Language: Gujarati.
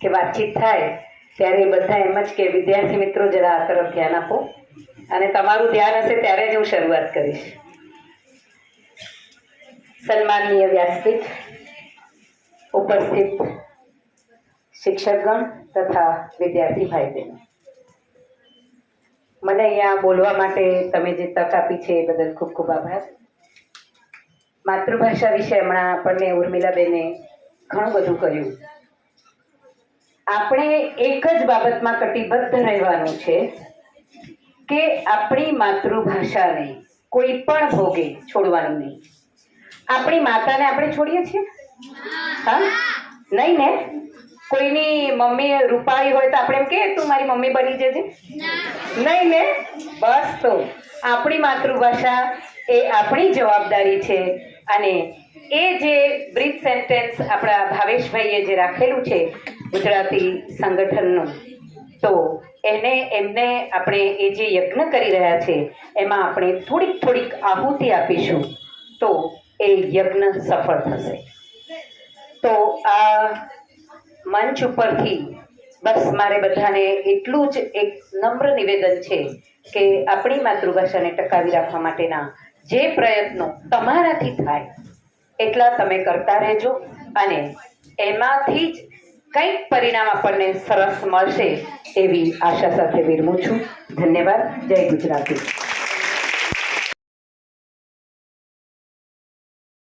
કે વાતચીત થાય, ત્યારે બધા એમ જ કે, વિદ્યાર્થી મિત્રો, જરા આ તરફ ધ્યાન આપો. અને તમારું ધ્યાન હશે ત્યારે જ હું શરૂઆત કરીશ. સન્માનનીય વ્યાસપીઠ, ઉપસ્થિત શિક્ષકગણ તથા વિદ્યાર્થી ભાઈ બહેનો મને અહીંયા બોલવા માટે તમે જે તક આપી છે એ બદલ ખૂબ ખૂબ આભાર. માતૃભાષા વિશે હમણાં આપણને ઉર્મિલાબેને ઘણું બધું કર્યું આપણે એક જ બાબતમાં કટિબદ્ધ રહેવાનું છે કે આપણી માતૃભાષાને કોઈ પણ ભોગે છોડવાનું નહીં. આપણી માતાને આપણે છોડીએ છીએ? હા? નહીં ને? કોઈની મમ્મી રૂપાળી હોય તો આપણે એમ કે તું મારી મમ્મી બની જજે. નહીં ને? બસ તો. આપણી માતૃભાષા એ આપણી જવાબદારી છે અને એ જે બ્રીફ સેન્ટેન્સ આપણા ભાવેશભાઈએ જે રાખેલું છે ગુજરાતી સંગઠનનું. તો એને, એમને આપણે એ જે યજ્ઞ કરી રહ્યા છે, એમાં આપણે થોડીક થોડીક આહુતિ આપીશું. તો એ યજ્ઞ સફળ થશે. તો આ મંચ ઉપરથી બસ મારે બધાને એટલું જ એક નમ્ર નિવેદન છે કે આપણી માતૃભાષાને ટકાવી રાખવા માટેના જે પ્રયત્નો તમારાથી થાય, એટલા તમે કરતા રહેજો અને એમાંથી જ કંઈક પરિણામ આપણને સરસ મળશે એવી આશા સાથે વિરમું છું. ધન્યવાદ. જય ગુજરાતી.